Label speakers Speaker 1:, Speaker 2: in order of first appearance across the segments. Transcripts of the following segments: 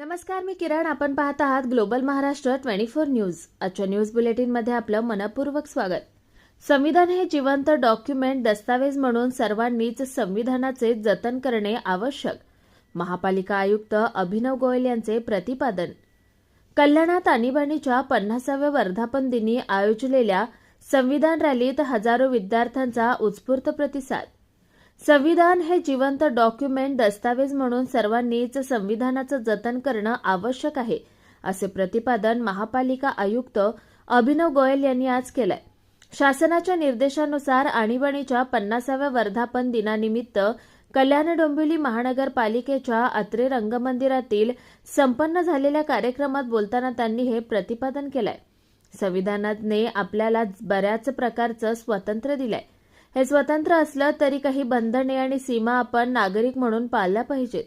Speaker 1: नमस्कार मी किरण. आपण पाहत आहात global Maharashtra twenty four news. आजच्या न्यूज बुलेटिनमध्ये आपलं मनपूर्वक स्वागत. संविधान हे जिवंत डॉक्युमेंट दस्तावेज म्हणून सर्वांनीच संविधानाचे जतन करणे आवश्यक. महापालिका आयुक्त अभिनव गोयल यांचे प्रतिपादन. कल्याणात आणीबाणीच्या पन्नासाव्या वर्धापन दिनी आयोजलेल्या संविधान रॅलीत हजारो विद्यार्थ्यांचा उत्स्फूर्त प्रतिसाद. संविधान हे जिवंत डॉक्युमेंट दस्तावेज म्हणून सर्वांनीच संविधानाचं जतन करणं आवश्यक आहे असे प्रतिपादन महापालिका आयुक्त अभिनव गोयल यांनी आज केलंय. शासनाच्या निर्देशानुसार आणीबाणीच्या पन्नासाव्या वर्धापन दिनानिमित्त कल्याण डोंबिवली महानगरपालिकेच्या अत्रे रंगमंदिरातील संपन्न झालेल्या कार्यक्रमात बोलताना त्यांनी हे प्रतिपादन केलंय. संविधानाने आपल्याला बऱ्याच प्रकारचं स्वातंत्र्य दिलंय. हे स्वतंत्र असलं तरी काही बंधने आणि सीमा आपण नागरिक म्हणून पाळल्या पाहिजेत.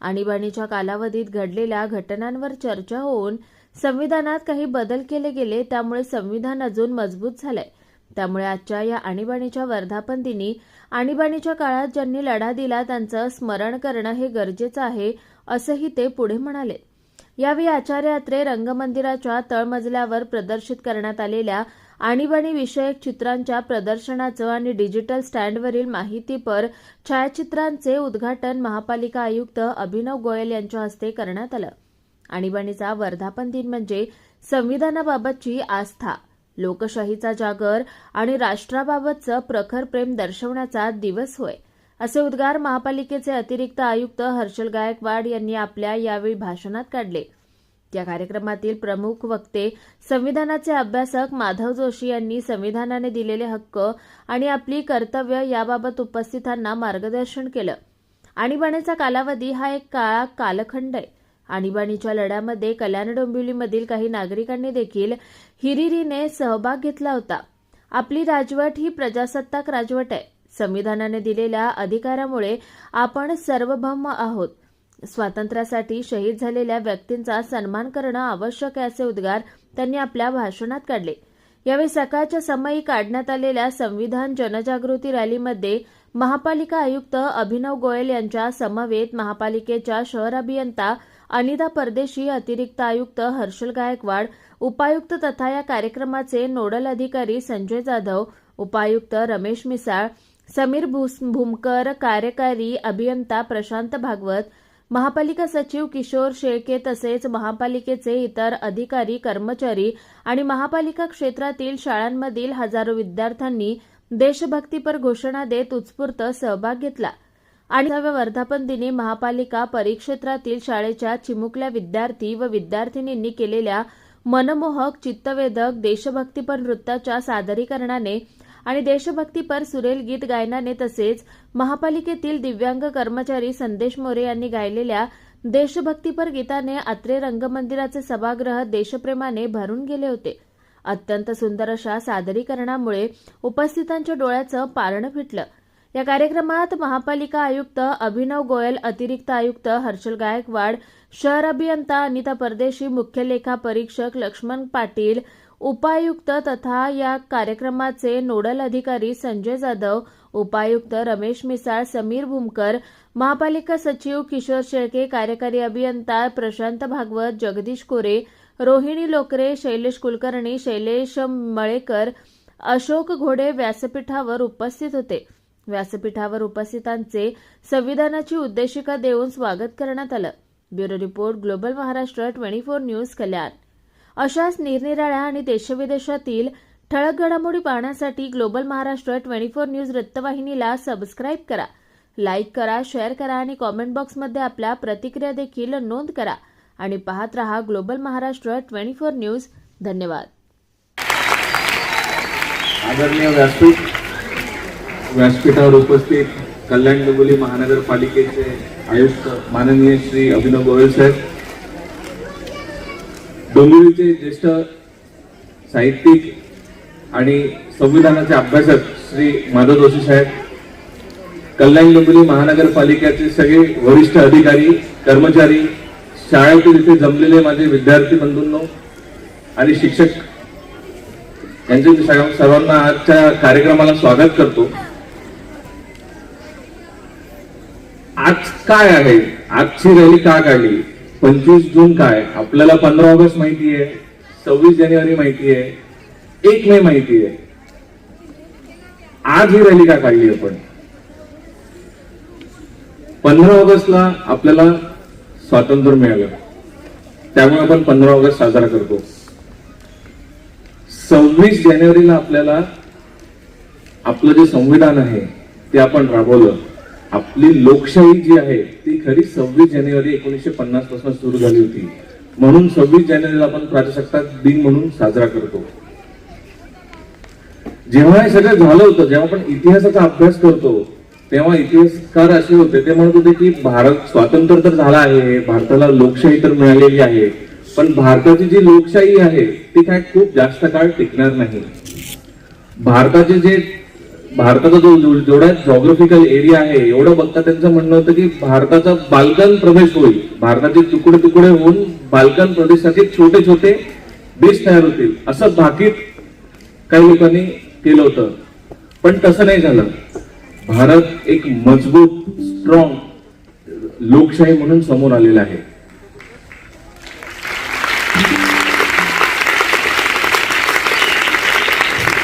Speaker 1: आणीबाणीच्या कालावधीत घडलेल्या घटनांवर चर्चा होऊन संविधानात काही बदल केले गेले त्यामुळे संविधान अजून मजबूत झालंय. त्यामुळे आजच्या या आणीबाणीच्या वर्धापन दिनी आणीबाणीच्या काळात ज्यांनी लढा दिला त्यांचं स्मरण करणं हे गरजेचं आहे असंही ते पुढे म्हणाले. यावेळी आचार्य अत्रे रंगमंदिराच्या तळमजल्यावर प्रदर्शित करण्यात आलेल्या आणीबाणी विषयक चित्रांच्या प्रदर्शनाचं आणि डिजिटल स्टँडवरील माहितीपर छायाचित्रांचे उद्घाटन महापालिका आयुक्त अभिनव गोयल यांच्या हस्ते करण्यात आलं. आणीबाणीचा वर्धापन दिन म्हणजे संविधानाबाबतची आस्था लोकशाहीचा जागर आणि राष्ट्राबाबतचं प्रखर प्रेम दर्शवण्याचा दिवस होय. असे उद्गार महापालिकेचे अतिरिक्त आयुक्त हर्षल गायकवाड यांनी आपल्या यावेळी भाषणात काढले. या कार्यक्रमातील प्रमुख वक्ते संविधानाचे अभ्यासक माधव जोशी यांनी संविधानाने दिलेले हक्क आणि आपली कर्तव्य याबाबत उपस्थितांना मार्गदर्शन केलं. आणीबाणीचा कालावधी हा एक काळा कालखंड आहे. आणीबाणीच्या लढ्यामध्ये कल्याण डोंबिवलीमधील काही नागरिकांनी देखील हिरिरीने सहभाग घेतला होता. आपली राजवट ही प्रजासत्ताक राजवट आहे. संविधानाने दिलेल्या अधिकारामुळे आपण सर्वभौम आहोत. स्वातंत्र्यासाठी शहीद झालेल्या व्यक्तींचा सन्मान करणं आवश्यक आहे असे उद्गार त्यांनी आपल्या भाषणात काढले. यावेळी सकाळच्या समयी काढण्यात आलेल्या संविधान जनजागृती रॅलीमध्ये महापालिका आयुक्त अभिनव गोयल यांच्या समवेत महापालिकेच्या शहर अभियंता अनिता परदेशी अतिरिक्त आयुक्त हर्षल गायकवाड उपायुक्त तथा या कार्यक्रमाचे नोडल अधिकारी संजय जाधव उपायुक्त रमेश मिसाळ समीर भूस- भूमकर कार्यकारी अभियंता प्रशांत भागवत महापालिका सचिव किशोर शेळके तसेच महापालिकेचे इतर अधिकारी कर्मचारी आणि महापालिका क्षेत्रातील शाळांमधील हजारो विद्यार्थ्यांनी देशभक्तीपर घोषणा देत उत्स्फूर्त सहभाग घेतला. आणि वर्धापन दिनी महापालिका परिक्षेत्रातील शाळेच्या चिमुकल्या विद्यार्थी व विद्यार्थिनींनी केलेल्या मनमोहक चित्तवेधक देशभक्तीपर नृत्याच्या सादरीकरणाने आणि देशभक्तीपर सुरेल गीत गायनाने तसेच महापालिकेतील दिव्यांग कर्मचारी संदेश मोरे यांनी गायलेल्या देशभक्तीपर गीताने अत्रे रंगमंदिराचे सभागृह देशप्रेमाने भरून गेले होते. अत्यंत सुंदर अशा सादरीकरणामुळे उपस्थितांच्या डोळ्याचं पारणं फिटलं. या कार्यक्रमात महापालिका आयुक्त अभिनव गोयल अतिरिक्त आयुक्त हर्षल गायकवाड शहर अभियंता अनिता परदेशी मुख्य लेखा परीक्षक लक्ष्मण पाटील उपायुक्त तथा या कार्यक्रमाचे नोडल अधिकारी संजय जाधव उपायुक्त रमेश मिसाळ समीर भूमकर महापालिका सचिव किशोर शेळके कार्यकारी अभियंता प्रशांत भागवत जगदीश कोरे रोहिणी लोकरे शैलेश कुलकर्णी शैलेश मळेकर अशोक घोडे व्यासपीठावर उपस्थित होते. व्यासपीठावर उपस्थितांचे संविधानाची उद्देशिका देऊन स्वागत करण्यात आलं. Bureau report global Maharashtra twenty four news Kalyan. अशाच निरनिराळ्या आणि देशविदेशातील ठळक घडामोडी पाहण्यासाठी global Maharashtra twenty four news वृत्तवाहिनीला सबस्क्राईब करा. लाईक करा शेअर करा आणि कॉमेंट बॉक्समध्ये आपल्या प्रतिक्रिया देखील नोंद करा. आणि पाहत रहा global Maharashtra twenty four news. धन्यवाद.
Speaker 2: आदरणीय व्यासपीठ व्यासपीठावर उपस्थित कल्याण डोंबिवली महानगरपालिकेचे आयुक्त माननीय श्री अभिनव गोयल साहेब डोंबिवलीचे ज्येष्ठ साहित्यिक आणि संविधानाचे अभ्यासक श्री माधव जोशी साहेब कल्याण डोंबिवली महानगरपालिकेचे सगळे वरिष्ठ अधिकारी कर्मचारी शाळेतील इथे जमलेले माझे विद्यार्थी बंधूंनो आणि शिक्षक यांचे सर्वांना आजच्या कार्यक्रमाला स्वागत करतो. आज काय आहे? आजची रॅली का काढली? पंचवीस जून काय? आपल्याला पंधरा ऑगस्ट माहिती आहे. सव्वीस जानेवारी माहिती आहे. एक मे माहिती आहे. आज ही रॅली का काढली आपण? पंधरा ऑगस्टला आपल्याला स्वातंत्र्य मिळालं. त्यामुळे आपण पंधरा ऑगस्ट साजरा करतो. सव्वीस जानेवारीला आपल्याला आपलं जे संविधान आहे ते आपण राबवलं. आपली लोकशाही जी आहे ती खरी सव्वीस जानेवारी एकोणीसशे पन्नासपासून सुरू झाली होती. म्हणून सव्वीस जानेवारीला आपण प्रजासत्ताक दिन म्हणून साजरा करतो. जेव्हा हे सगळं झालं होतं जेव्हा आपण इतिहासाचा अभ्यास करतो तेव्हा इतिहासकार असे होते ते म्हणत होते की भारत स्वातंत्र्य तर झाला आहे भारताला लोकशाही तर मिळालेली आहे पण भारताची जी लोकशाही आहे ती काय खूप जास्त काळ टिकणार नाही. भारताचे जे भारताचा जो जेवढा जॉग्राफिकल एरिया आहे एवढं बघता त्यांचं म्हणणं होतं की भारताचा बाल्कन प्रदेश होईल. भारताचे तुकडे तुकडे होऊन बाल्कन प्रदेशाचे छोटे छोटे देश तयार होतील. असं भाकीत काही लोकांनी केलं होतं. पण तसं नाही झालं. भारत एक मजबूत स्ट्रॉंग लोकशाही म्हणून समोर आलेला आहे.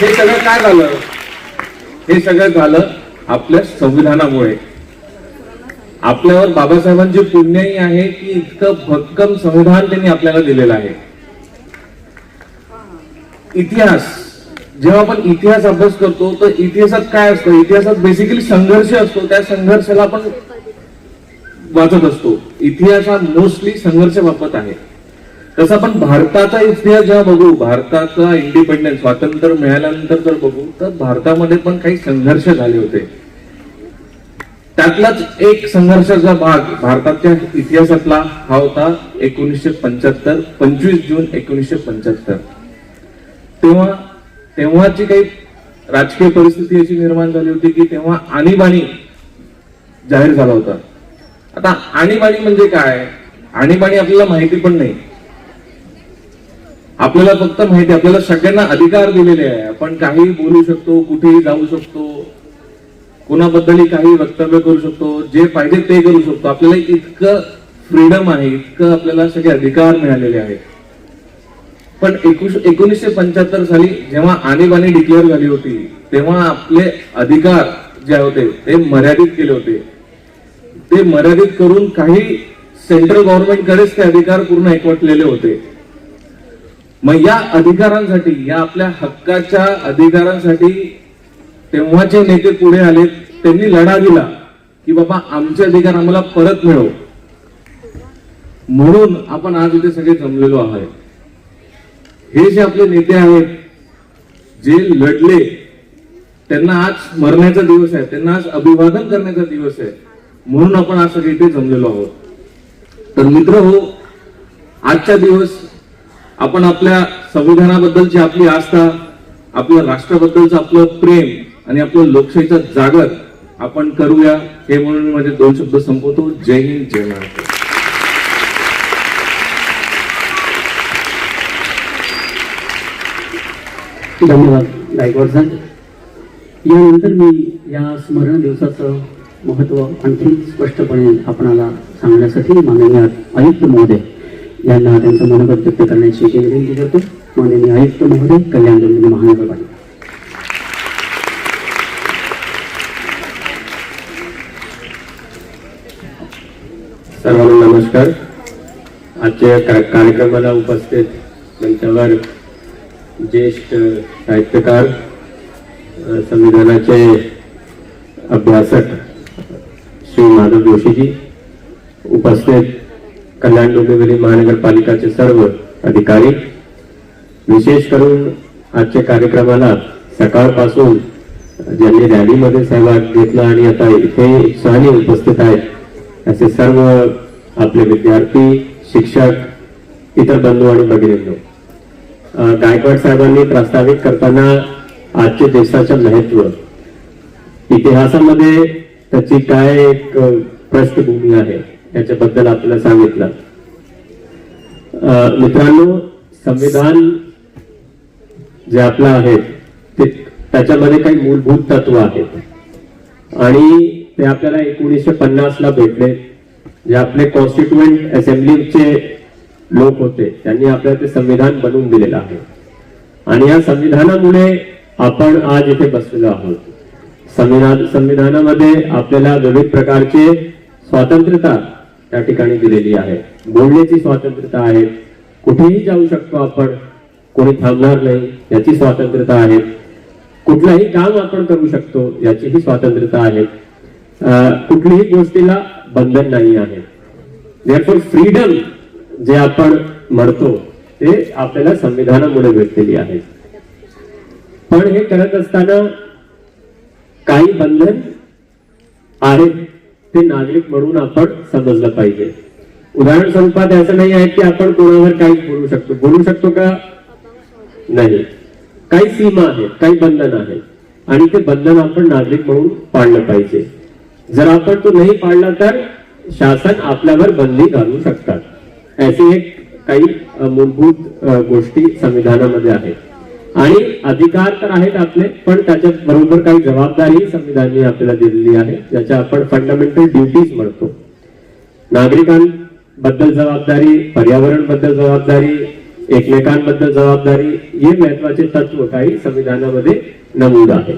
Speaker 2: हे सगळं काय झालं? हे सगळं झालं आपल्या संविधानामुळे. आपल्यावर बाबासाहेबांची पुण्यही आहे की इतकं भक्कम संविधान त्यांनी आपल्याला दिलेलं आहे. इतिहास. जेव्हा आपण इतिहास अभ्यास करतो तर इतिहासात काय असतं? इतिहासात बेसिकली संघर्ष असतो. त्या संघर्षाला आपण वाचत असतो. इतिहास हा मोस्टली संघर्ष बाबत आहे. तसं आपण भारताचा इतिहास जेव्हा बघू भारताचा इंडिपेंडन्स स्वातंत्र्य मिळाल्यानंतर जर बघू तर भारतामध्ये पण काही संघर्ष झाले होते. त्यातलाच एक संघर्षाचा भाग भारताच्या इतिहासातला हा होता एकोणीसशे पंच्याहत्तर पंचवीस जून एकोणीसशे पंच्याहत्तर. तेव्हा तेव्हाची काही राजकीय परिस्थिती अशी निर्माण झाली होती की तेव्हा आणीबाणी जाहीर झाला होता. आता आणीबाणी म्हणजे काय? आणीबाणी आपल्याला माहिती पण नाही. आपल्याला फक्त माहिती आपल्याला सगळ्यांना अधिकार दिलेले आहे. आपण काही बोलू शकतो कुठेही जाऊ शकतो कोणाबद्दलही काही वक्तव्य करू शकतो जे पाहिजे ते करू शकतो. आपल्याला इतकं फ्रीडम आहे इतकं आपल्याला सगळे अधिकार मिळालेले आहेत. पण एकोणीस- एकोणीसशे पंच्याहत्तर साली जेव्हा आणीबाणी डिक्लेअर झाली होती तेव्हा आपले अधिकार जे होते ते मर्यादित केले होते. ते मर्यादित करून काही सेंट्रल गव्हर्नमेंटकडेच ते अधिकार पूर्ण एकवटलेले होते. मग या अधिकारांसाठी या आपल्या हक्काच्या अधिकारांसाठी तेव्हाचे नेते पुढे आले त्यांनी लढा दिला की बाबा आमचे अधिकार आम्हाला परत मिळव म्हणून आपण आज इथे सगळे जमलेलो आहोत. हे जे आपले नेते आहेत जे लढले त्यांना आज मरण्याचा दिवस आहे त्यांना आज अभिवादन करण्याचा दिवस आहे. म्हणून आपण आज सगळे इथे जमलेलो आहोत. तर मित्र हो आजचा दिवस आपण आपल्या संविधानाबद्दलची आपली आस्था आपल्या राष्ट्राबद्दलचं आपलं प्रेम आणि आपलं लोकशाहीचा जागर आपण करूया हे म्हणून मी माझे दोन शब्द संपवतो. जय हिंद जय महाराष्ट्र.
Speaker 3: धन्यवाद गायकवाड साहेब यानंतर मी या स्मरण दिवसाचं महत्त्व आणखी स्पष्टपणे आपणाला सांगण्यासाठी माननीय आयुक्त महोदय यांना त्यांचं मनोगत व्यक्त करण्याची विनंती करतो. माननीय आयुक्त महोदय कल्याण डोंबिवली महानगरपालिका.
Speaker 4: सर्वांना नमस्कार. आजच्या का- कार्यक्रमाला उपस्थित मंचावर ज्येष्ठ साहित्यकार संविधानाचे अभ्यासक श्री माधव जोशीजी उपस्थित कल्याण डोंबिवली महानगरपालिकाचे सर्व अधिकारी विशेष करून आजच्या कार्यक्रमाला सकाळपासून ज्यांनी रॅलीमध्ये सहभाग घेतला आणि आता इथे उत्साहाने उपस्थित आहेत असे सर्व आपले विद्यार्थी शिक्षक इतर बंधू आणि भगिनींनो. गायकवाड साहेबांनी प्रस्तावित करताना आजच्या देशाचे महत्त्व इतिहासामध्ये त्याची काय एक अ, आहे? याच्याबद्दल आपल्याला सांगितलं. मित्रांनो संविधान जे आपलं आहे ते त्याच्यामध्ये काही मूलभूत तत्व आहेत. आणि ते आपल्याला एकोणीसशे पन्नास ला भेटले जे आपले कॉन्स्टिट्युएंट असेंब्लीचे लोक होते त्यांनी आपल्याला ते संविधान बनवून दिलेलं आहे. आणि या संविधानामुळे आपण आज इथे बसलेलो आहोत. संविधान संविधानामध्ये आपल्याला विविध प्रकारचे स्वातंत्र्यता त्या ठिकाणी दिलेली आहे. बोलण्याची स्वातंत्र्यता आहे. कुठेही जाऊ शकतो आपण कोणी थांबणार नाही याची स्वातंत्र्यता आहे. कुठलंही काम आपण करू शकतो याचीही स्वातंत्र्यता आहे. कुठलीही गोष्टीला बंधन नाही आहे. फ्रीडम जे आपण म्हणतो ते आपल्याला संविधानामुळे भेटलेली आहे. पण हे करत असताना काही बंधन आहेत. ते नागरिक म्हणून आपण समजलं पाहिजे. उदाहरण स्वरूपात असं नाही आहे की आपण कोणावर काही बोलू शकतो. बोलू शकतो का? नाही. काही सीमा आहेत काही बंधन आहेत आणि ते बंधन आपण नागरिक म्हणून पाळलं पाहिजे. जर आपण तो नाही पाळला तर शासन आपल्यावर बंदी घालू शकतात. असे एक काही मूलभूत गोष्टी संविधानामध्ये आहेत. आणि अधिकार तर आहेत आपले पण त्याच्या बरोबर काही जबाबदारी संविधानाने आपल्याला दिलेली आहे. ज्याच्या आपण फंडामेंटल ड्युटीज म्हणतो. नागरिकांबद्दल जबाबदारी पर्यावरणबद्दल जबाबदारी एकमेकांबद्दल जबाबदारी हे महत्त्वाचे तत्व काही संविधानामध्ये नमूद आहे.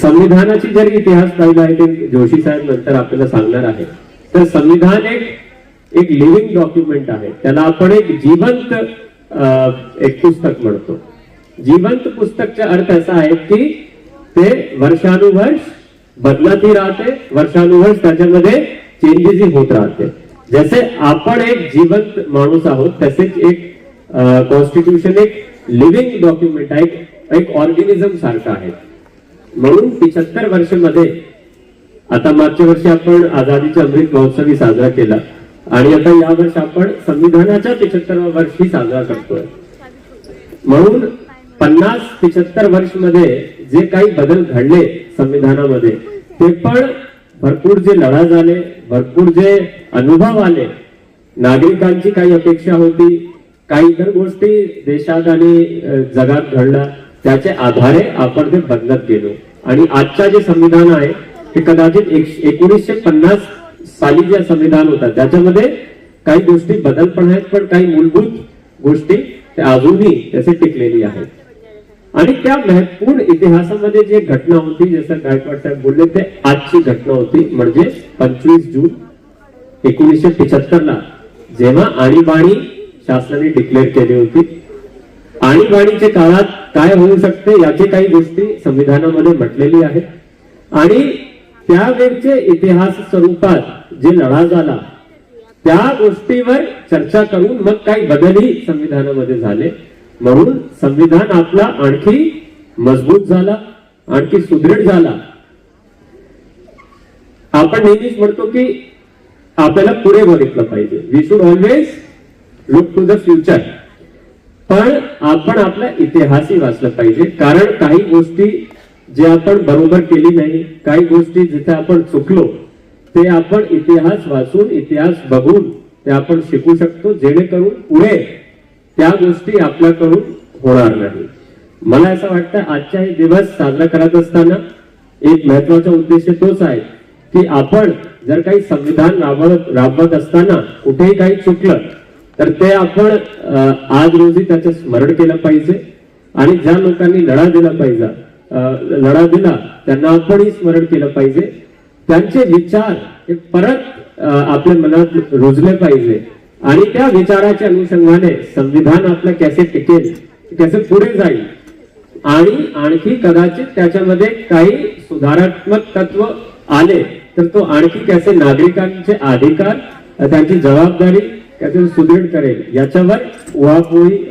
Speaker 4: संविधानाची जरी इतिहास पाहिला आहे ते जोशी साहेब नंतर आपल्याला सांगणार आहे तर संविधान एक एक लिव्हिंग डॉक्युमेंट आहे. त्याला आपण एक जिवंत एक पुस्तक म्हणतो. जिवंत पुस्तकचा अर्थ असा आहे की ते वर्षानुवर्ष बदलतही राहते वर्षानुवर्ष त्याच्यामध्ये चेंजेस होत राहते. जसे आपण एक जिवंत माणूस आहोत तसेच एक कॉन्स्टिट्यूशन एक लिव्हिंग डॉक्युमेंट आहे एक- ऑर्गॅनिझम सारखं आहे. म्हणून पिछत्तर वर्षमध्ये आता मागच्या वर्षी आपण आझादीचा अमृत महोत्सवी साजरा केला. आणि आता या वर्ष आपण संविधानाच्या पिछत्तर वर्षी साजरा करतोय. म्हणून पन्नास पिछत्तर वर्षमध्ये जे काही बदल घडले संविधानामध्ये ते पण भरपूर जे लढा झाले भरपूर जे अनुभव आले नागरिकांची काही अपेक्षा होती काही इतर गोष्टी देशात आणि जगात घडल्या त्याचे आधारे आपण ते बदलत गेलो. आणि आजच्या जे संविधान आहे ते कदाचित एकोणीसशे पन्नास साली संविधान होता त्याच्यामध्ये काही गोष्टी बदल पण आहेत पण काही मूलभूत गोष्टी त्या अजूनही त्याचे टिकलेली आहेत. आणि त्या महत्त्वपूर्ण इतिहासामध्ये जे घटना होती जसं गायकवाड साहेब बोलले ते आजची घटना होती म्हणजे पंचवीस जून एकोणीसशे पिछत्तर ला जेव्हा आणीबाणी शासनाने डिक्लेअर केली होती. आणीबाणीच्या काळात काय होऊ शकते याची काही गोष्टी संविधानामध्ये म्हटलेली आहेत. आणि त्यावेळचे इतिहास स्वरूपात जे लढा झाला त्या गोष्टीवर चर्चा करून मग काही बदलही संविधानामध्ये झाले. म्हणून संविधान आपला आणखी मजबूत झाला आणखी सुदृढ झाला. आपण नेहमीच म्हणतो की आपल्याला पुढे बघितलं पाहिजे. We should always look to the future पण आपण आपला इतिहासही वाचला पाहिजे. कारण काही गोष्टी जे आपण बरोबर केली नाही काही गोष्टी जिथे आपण चुकलो ते आपण इतिहास वाचून इतिहास बघून ते आपण शिकू शकतो जेणेकरून पुढे त्या गोष्टी आपल्याकडून होणार नाही मला असं वाटतं आजचा हे दिवस साजरा करत असताना एक महत्त्वाचा उद्देश तोच आहे की आपण जर काही संविधान राबवत राबवत असताना कुठेही काही चुकलं तर ते आपण अं, आज रोजी त्याचं स्मरण केलं पाहिजे आणि ज्या लोकांनी लढा दिला पाहिजे लढा दिला त्यांना आपणही स्मरण केलं पाहिजे. त्यांचे विचार हे परत आपल्या मनात रुजले पाहिजे. आणि त्या विचाराच्या अनुषंगाने संविधान आपलं कसे टिकेल कसे पुढे जाईल. आणि आणखी कदाचित त्याच्यामध्ये काही सुधारात्मक तत्व आले तर तो आणखी कसे नागरिकांचे अधिकार त्यांची जबाबदारी कसे सुदृढ करेल याच्यावर उहापोही